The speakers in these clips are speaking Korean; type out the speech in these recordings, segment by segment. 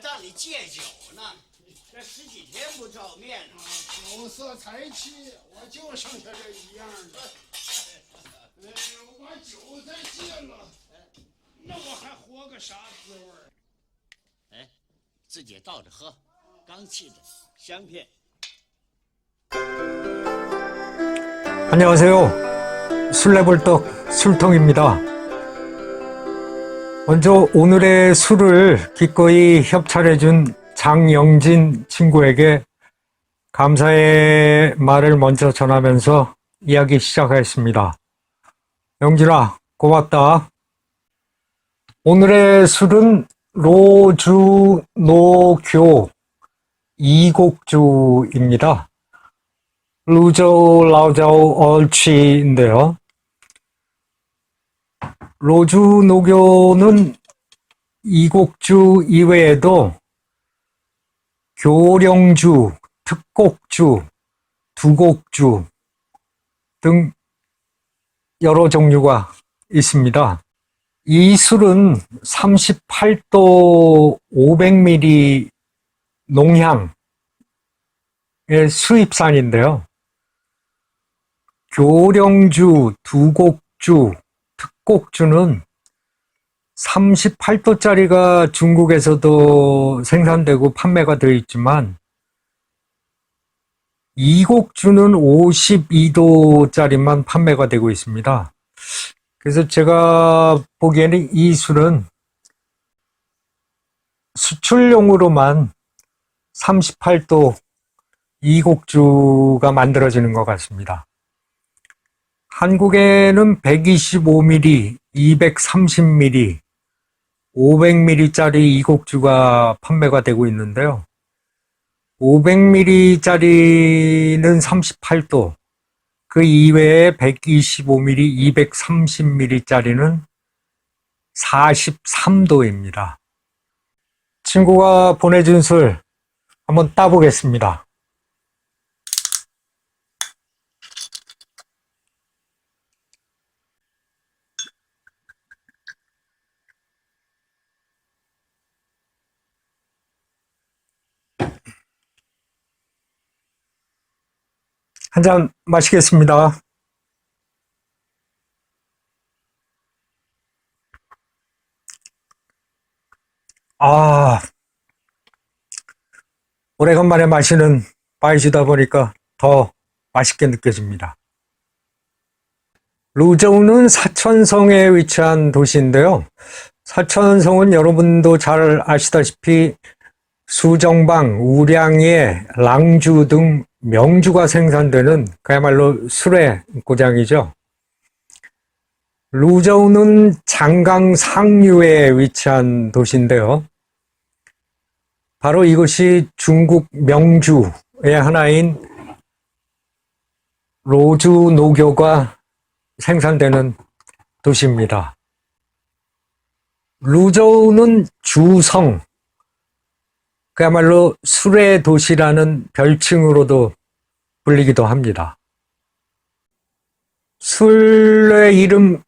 找你戒酒呢，这十几天不照面了。酒色财气，我就剩下这一样了。哎，我酒再戒了，那我还活个啥滋味儿？哎，自己倒着喝，刚沏的，香片。 안녕하세요. 술래벌떡 술통입니다. 먼저 오늘의 술을 기꺼이 협찬해준 장영진 친구에게 감사의 말을 먼저 전하면서 이야기 시작하겠습니다. 영진아, 고맙다. 오늘의 술은 로주 노교 이곡주입니다. 루저 라우자오 얼취인데요. 로주 노교는 이곡주 이외에도 교령주, 특곡주, 두곡주 등 여러 종류가 있습니다. 이 술은 38도 500ml 농향의 수입산인데요. 교령주, 두곡주, 특곡주는 38도짜리가 중국에서도 생산되고 판매가 되어 있지만 이곡주는 52도짜리만 판매가 되고 있습니다. 그래서 제가 보기에는 이 술은 수출용으로만 38도 이곡주가 만들어지는 것 같습니다. 한국에는 125ml, 230ml, 500ml짜리 이곡주가 판매가 되고 있는데요. 500ml짜리는 38도, 그 이외에 125ml, 230ml짜리는 43도입니다. 친구가 보내준 술 한번 따보겠습니다. 한 잔 마시겠습니다. 아, 오래간만에 마시는 바이시다 보니까 더 맛있게 느껴집니다. 루저우는 사천성에 위치한 도시인데요. 사천성은 여러분도 잘 아시다시피 수정방, 우량예, 랑주 등 명주가 생산되는 그야말로 술의 고장이죠. 루저우는 장강 상류에 위치한 도시인데요. 바로 이것이 중국 명주의 하나인 로주 노교가 생산되는 도시입니다. 루저우는 주성, 그야말로 술의 도시라는 별칭으로도 불리기도 합니다. 술의 이름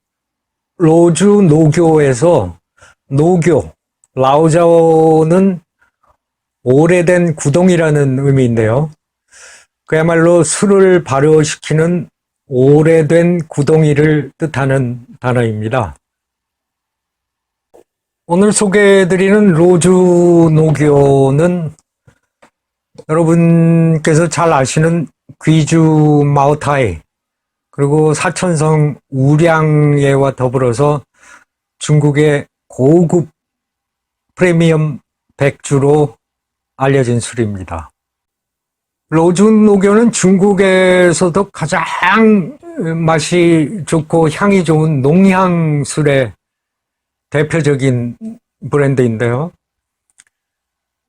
로주 노교에서 노교, 라오자오는 오래된 구동이라는 의미인데요. 그야말로 술을 발효시키는 오래된 구덩이를 뜻하는 단어입니다. 오늘 소개해드리는 로주 노교는 여러분께서 잘 아시는 귀주 마오타이 그리고 사천성 우량예와 더불어서 중국의 고급 프리미엄 백주로 알려진 술입니다. 로주 노교는 중국에서도 가장 맛이 좋고 향이 좋은 농향술의 대표적인 브랜드인데요.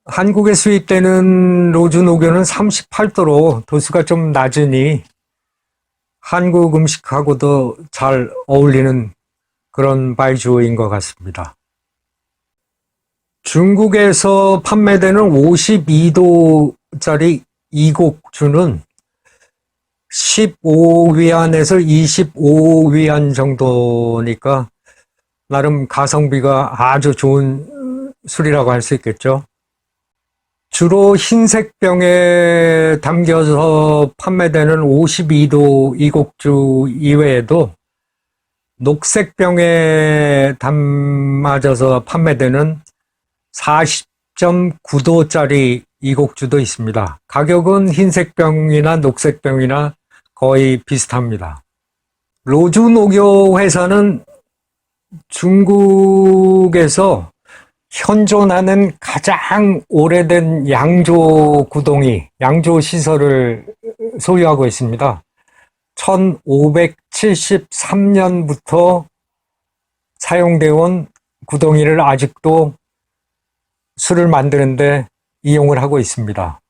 한국에 수입되는 로주 노교는 38도로 도수가 좀 낮으니 한국 음식하고도 잘 어울리는 그런 바이주어인 것 같습니다. 중국에서 판매되는 52도짜리 이곡주는 15위안에서 25위안 정도니까 나름 가성비가 아주 좋은 술이라고 할 수 있겠죠. 주로 흰색 병에 담겨서 판매되는 52도 이곡주 이외에도 녹색 병에 담아져서 판매되는 40.9도짜리 이곡주도 있습니다. 가격은 흰색 병이나 녹색 병이나 거의 비슷합니다. 로주 녹요 회사는 중국에서 현존하는 가장 오래된 양조 구동이, 양조 시설을 소유하고 있습니다. 1573년부터 사용되어 온 구덩이를 아직도 술을 만드는데 이용을 하고 있습니다.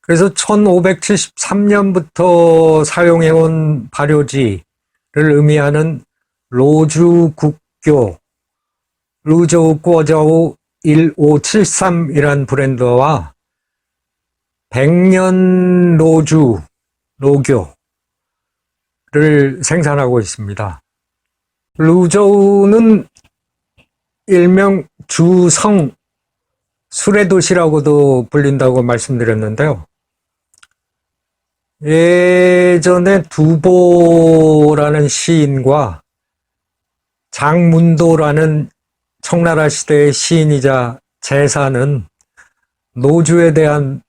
그래서 1573년부터 사용해온 발효지를 의미하는 로주 국교, 루저우 꼬저우 1573이란 브랜드와 백년 로주, 로교를 생산하고 있습니다. 루저우는 일명 주성 술의 도시라고도 불린다고 말씀드렸는데요. 예전에 두보라는 시인과 장문도라는 청나라 시대의 시인이자 제사는 노주에 대한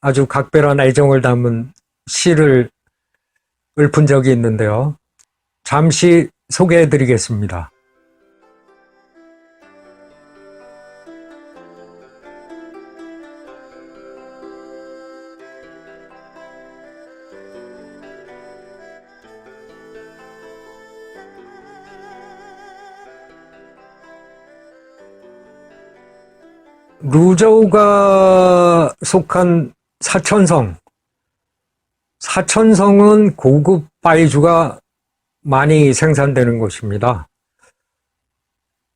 아주 각별한 애정을 담은 시를 읊은 적이 있는데요. 잠시 소개해 드리겠습니다. 루저우가 속한 사천성. 사천성은 고급 바이주가 많이 생산되는 곳입니다.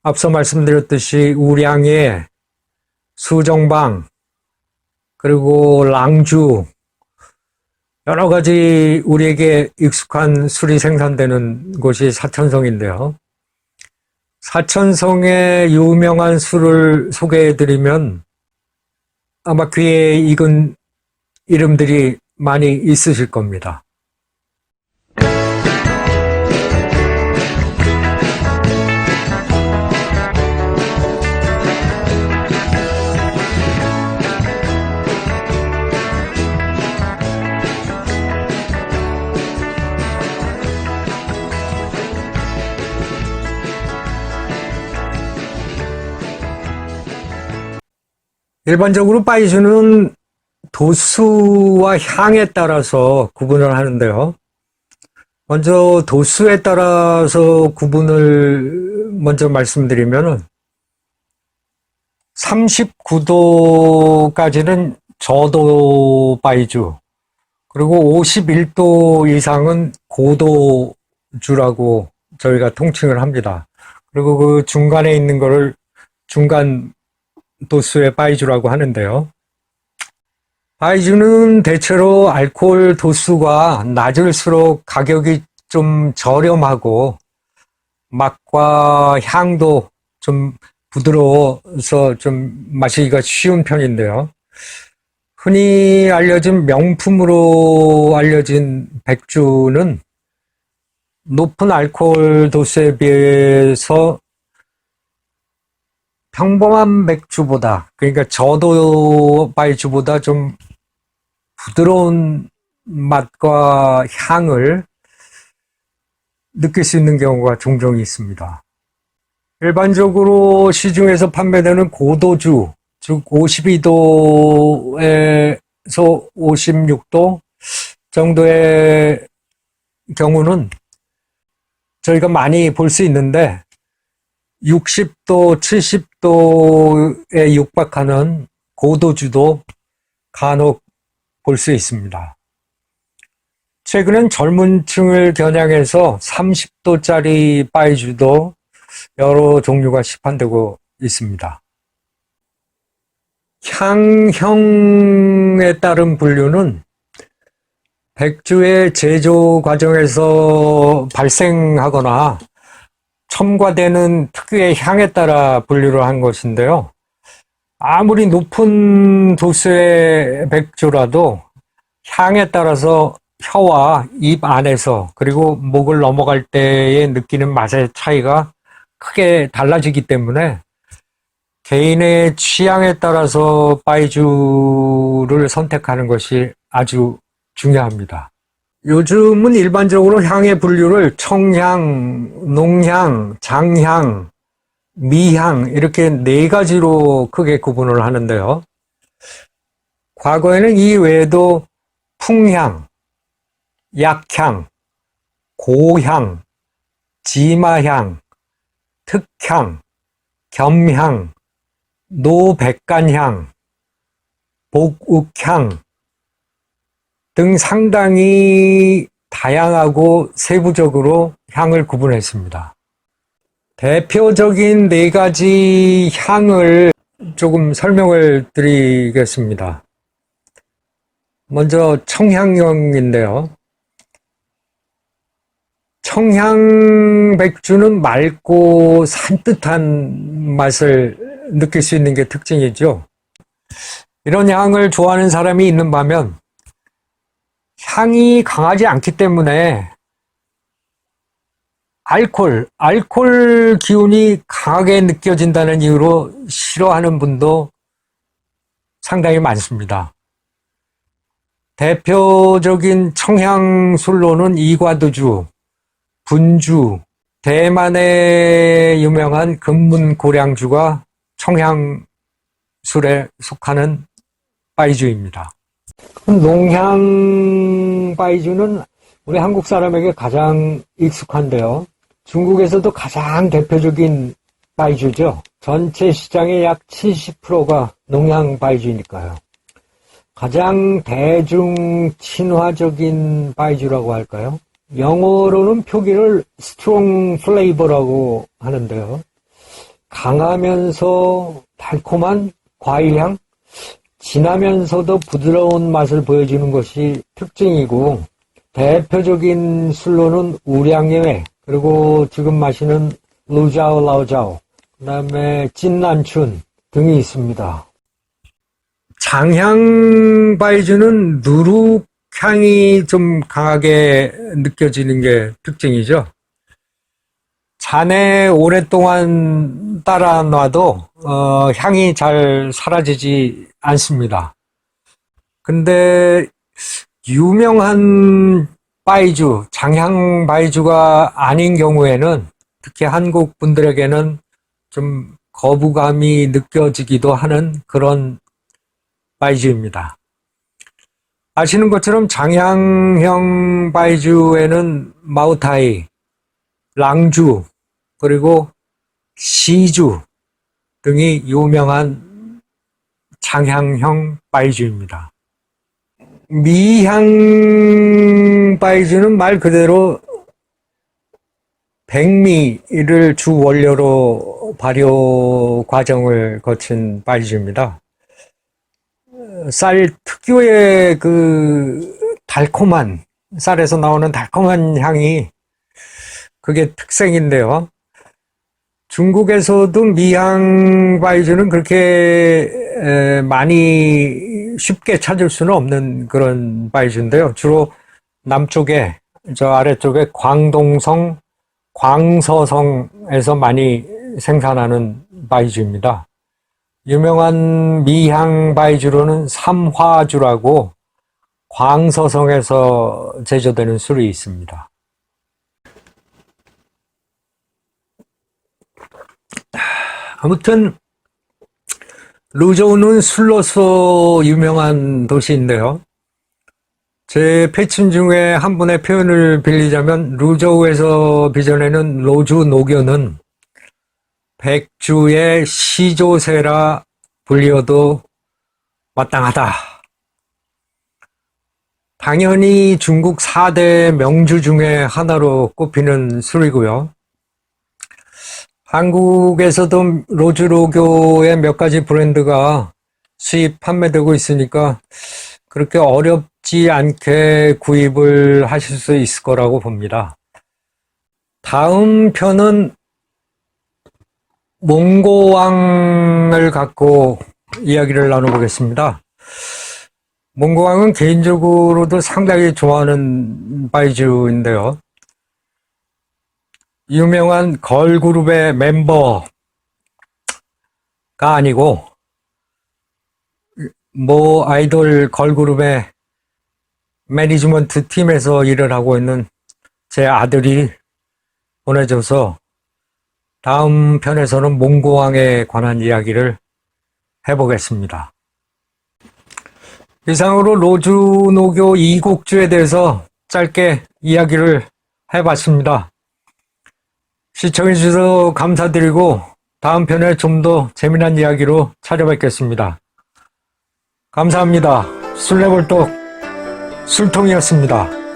앞서 말씀드렸듯이 우량에 수정방, 그리고 랑주, 여러 가지 우리에게 익숙한 술이 생산되는 곳이 사천성인데요. 사천성의 유명한 술을 소개해드리면 아마 귀에 익은 이름들이 많이 있으실 겁니다. 일반적으로 바이주는 도수와 향에 따라서 구분을 하는데요. 먼저 도수에 따라서 구분을 먼저 말씀드리면은 39도까지는 저도 바이주, 그리고 51도 이상은 고도주라고 저희가 통칭을 합니다. 그리고 그 중간에 있는 거를 중간 도수의 바이주라고 하는데요. 바이주는 대체로 알코올 도수가 낮을수록 가격이 좀 저렴하고 맛과 향도 좀 부드러워서 좀 마시기가 쉬운 편인데요. 흔히 알려진 명품으로 알려진 백주는 높은 알코올 도수에 비해서 평범한 맥주보다, 그러니까 저도 바이주보다 좀 부드러운 맛과 향을 느낄 수 있는 경우가 종종 있습니다. 일반적으로 시중에서 판매되는 고도주, 즉 52도에서 56도 정도의 경우는 저희가 많이 볼 수 있는데 60도, 70도에 육박하는 고도주도 간혹 볼 수 있습니다. 최근엔 젊은 층을 겨냥해서 30도짜리 바이주도 여러 종류가 시판되고 있습니다. 향형에 따른 분류는 백주의 제조 과정에서 발생하거나 첨가되는 특유의 향에 따라 분류를 한 것인데요. 아무리 높은 도수의 백주라도 향에 따라서 혀와 입 안에서 그리고 목을 넘어갈 때에 느끼는 맛의 차이가 크게 달라지기 때문에 개인의 취향에 따라서 바이주를 선택하는 것이 아주 중요합니다. 요즘은 일반적으로 향의 분류를 청향, 농향, 장향, 미향 이렇게 네 가지로 크게 구분을 하는데요. 과거에는 이 외에도 풍향, 약향, 고향, 지마향, 특향, 겸향, 노백간향, 복욱향 등 상당히 다양하고 세부적으로 향을 구분했습니다. 대표적인 네 가지 향을 조금 설명을 드리겠습니다. 먼저 청향형인데요. 청향 백주는 맑고 산뜻한 맛을 느낄 수 있는 게 특징이죠. 이런 향을 좋아하는 사람이 있는 반면 향이 강하지 않기 때문에 알콜, 알콜 기운이 강하게 느껴진다는 이유로 싫어하는 분도 상당히 많습니다. 대표적인 청향술로는 이과도주, 분주, 대만의 유명한 금문고량주가 청향술에 속하는 바이주입니다. 농향 바이주는 우리 한국 사람에게 가장 익숙한데요. 중국에서도 가장 대표적인 바이주죠. 전체 시장의 약 70%가 농향 바이주니까요. 가장 대중 친화적인 바이주라고 할까요? 영어로는 표기를 strong flavor라고 하는데요. 강하면서 달콤한 과일향, 진하면서도 부드러운 맛을 보여주는 것이 특징이고 대표적인 술로는 우량예외 그리고 지금 마시는 루자오 라오자오 그 다음에 찐난춘 등이 있습니다. 장향 바이주는 누룩 향이 좀 강하게 느껴지는 게 특징이죠. 잔에 오랫동안 따라 놔도 어, 향이 잘 사라지지 않습니다. 근데 유명한 바이주, 장향 바이주가 아닌 경우에는 특히 한국 분들에게는 좀 거부감이 느껴지기도 하는 그런 바이주입니다. 아시는 것처럼 장향형 바이주에는 마우타이, 랑주, 그리고 시주 등이 유명한 장향형 바이주입니다. 미향 바이주는 말 그대로 백미를 주 원료로 발효 과정을 거친 바이주입니다. 쌀 특유의 그 달콤한 쌀에서 나오는 달콤한 향이 그게 특색인데요. 중국에서도 미향 바이주는 그렇게 많이 쉽게 찾을 수는 없는 그런 바이주인데요. 주로 남쪽에 저 아래쪽에 광동성, 광서성에서 많이 생산하는 바이주입니다. 유명한 미향 바이주로는 삼화주라고 광서성에서 제조되는 술이 있습니다. 아무튼 루저우는 술로서 유명한 도시인데요. 제 패친 중에 한 분의 표현을 빌리자면 루저우에서 빚어내는 로주 노교는 백주의 시조세라 불리어도 마땅하다. 당연히 중국 4대 명주 중에 하나로 꼽히는 술이고요. 한국에서도 로즈로교의 몇 가지 브랜드가 수입 판매되고 있으니까 그렇게 어렵지 않게 구입을 하실 수 있을 거라고 봅니다. 다음 편은 몽고왕을 갖고 이야기를 나눠보겠습니다. 몽고왕은 개인적으로도 상당히 좋아하는 바이주인데요. 유명한 걸그룹의 멤버가 아니고, 모 아이돌 걸그룹의 매니지먼트 팀에서 일을 하고 있는 제 아들이 보내줘서 다음 편에서는 몽고왕에 관한 이야기를 해보겠습니다. 이상으로 로주노교 이곡주에 대해서 짧게 이야기를 해봤습니다. 시청해주셔서 감사드리고 다음 편에 좀 더 재미난 이야기로 찾아뵙겠습니다. 감사합니다. 술래벌떡 술통이었습니다.